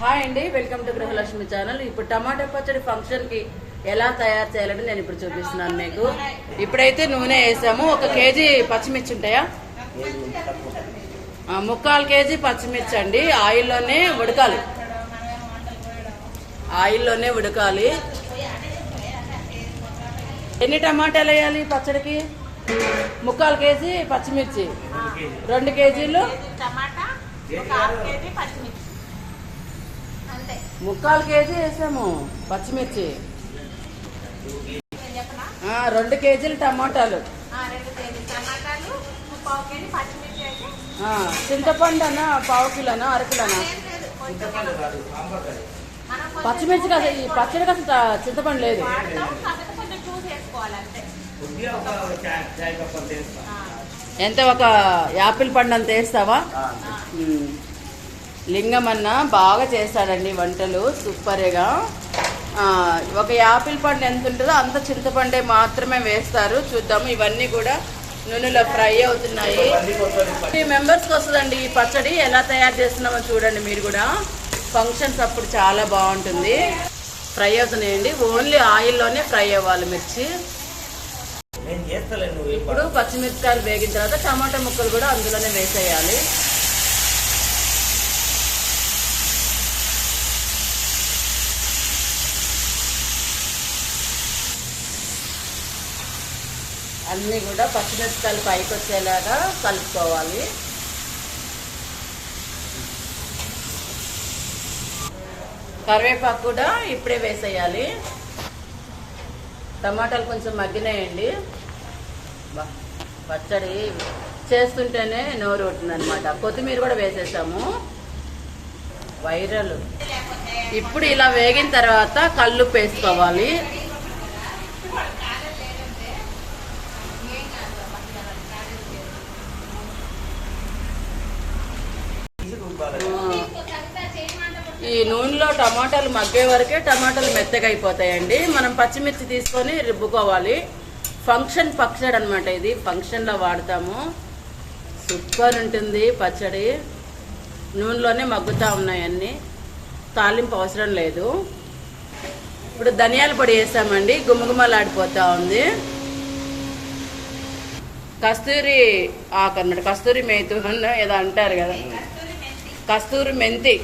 Hi అండి welcome to Gruhalakshmi channel. ఇప్పుడు టమాటా పచ్చడి ఫంక్షన్కి ఎలా తయారు చేయాలని నేను ఇప్పుడు చూపిస్తున్నాను మీకు. ఇప్పుడైతే నూనె వేసాము. ఒక కేజీ పచ్చిమిర్చి ఉంటాయా? ముక్కాలు కేజీ పచ్చిమిర్చి అండి. ఆయిల్లోనే ఉడకాలి. ఆయిల్లోనే ఉడకాలి. ఎన్ని టమాటాలు వేయాలి పచ్చడికి? ముక్కాలు కేజీ పచ్చిమిర్చి. రెండు కేజీలు? టమాటా ఒక హాఫ్ కేజీ పచ్చిమిర్చి అంతే ముక్కాలు కేజీ వేసాము పచ్చిమిర్చి. రెండు కేజీలు టమాటాలు. ఆ, రెండు కేజీ టమాటాలు ఒక పావు కేజీ పచ్చిమిర్చి అయితే. ఆ, చింతపండు అన్న పావు కిలోనా అరకిలోనా పచ్చిమిర్చి కదా ఈ పచ్చడికి అసలు త- చింతపండు లేదు. ఎంత ఒక యాపిల్ పండు అంత వేస్తావా? ఉమ్. లింగం అన్న బాగా చేస్తాడండి వంటలు సూపర్గా. ఒక యాపిల్ పండు ఎంత ఉంటుందో అంత చింతపండే మాత్రమే వేస్తారు. చూద్దాము ఇవన్నీ కూడా నూనెలో ఫ్రై అవుతున్నాయి. త్రీ మెంబర్స్కి వస్తుందండి ఈ పచ్చడి. ఎలా తయారు చేస్తున్నామో చూడండి మీరు కూడా. ఫంక్షన్స్ అప్పుడు చాలా బాగుంటుంది. ఫ్రై అవుతున్నాయండి. ఓన్లీ ఆయిల్లోనే ఫ్రై అవ్వాలి మిర్చి. ఇప్పుడు పచ్చిమిరపకాయలు వేగిన తర్వాత టమాటా ముక్కలు కూడా అందులోనే వేసేయాలి. అన్నీ కూడా పచ్చిమిరపకాయలు పైకి వచ్చేలాగా కలుపుకోవాలి. కరివేపాకు కూడా ఇప్పుడే వేసేయాలి. టమాటాలు కొంచెం మగ్గినాయండి. పచ్చడి చేస్తుంటేనే నోరు అనమాట కొత్తిమీర కూడా వేసేసాము. వైరల్. ఇప్పుడు ఇలా వేగిన తర్వాత కళ్ళు వేసుకోవాలి. ఈ నూనెలో టమాటాలు మగ్గే వరకే టమాటాలు మెత్తగా అయిపోతాయండి. మనం పచ్చిమిర్చి తీసుకొని రుబ్బుకోవాలి. ఫంక్షన్ పచ్చడి అనమాట ఇది. ఫంక్షన్లో వాడతాము. సూపర్ ఉంటుంది పచ్చడి. నూనెలోనే మగ్గుతూ ఉన్నాయి అన్నీ. తాలింపు అవసరం లేదు. ఇప్పుడు ధనియాల పొడి వేసామండి గుమగుమలాడిపోతూ ఉంది. కస్తూరి ఆకు అన్నమాట. కస్తూరి మేతు ఏదో అంటారు కదా. కస్తూరి మెంతి.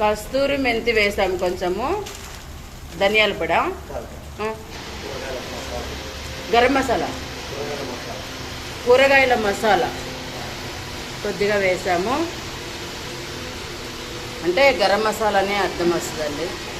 కస్తూరి మెంతి వేసాం కొంచెము. ధనియాల పొడ. గరం మసాలా. మసాలా కూరగాయల మసాలా. కూరగాయల మసాలా. కొద్దిగా వేసాము. అంటే గరం మసాలానే అర్థం వస్తుందండి.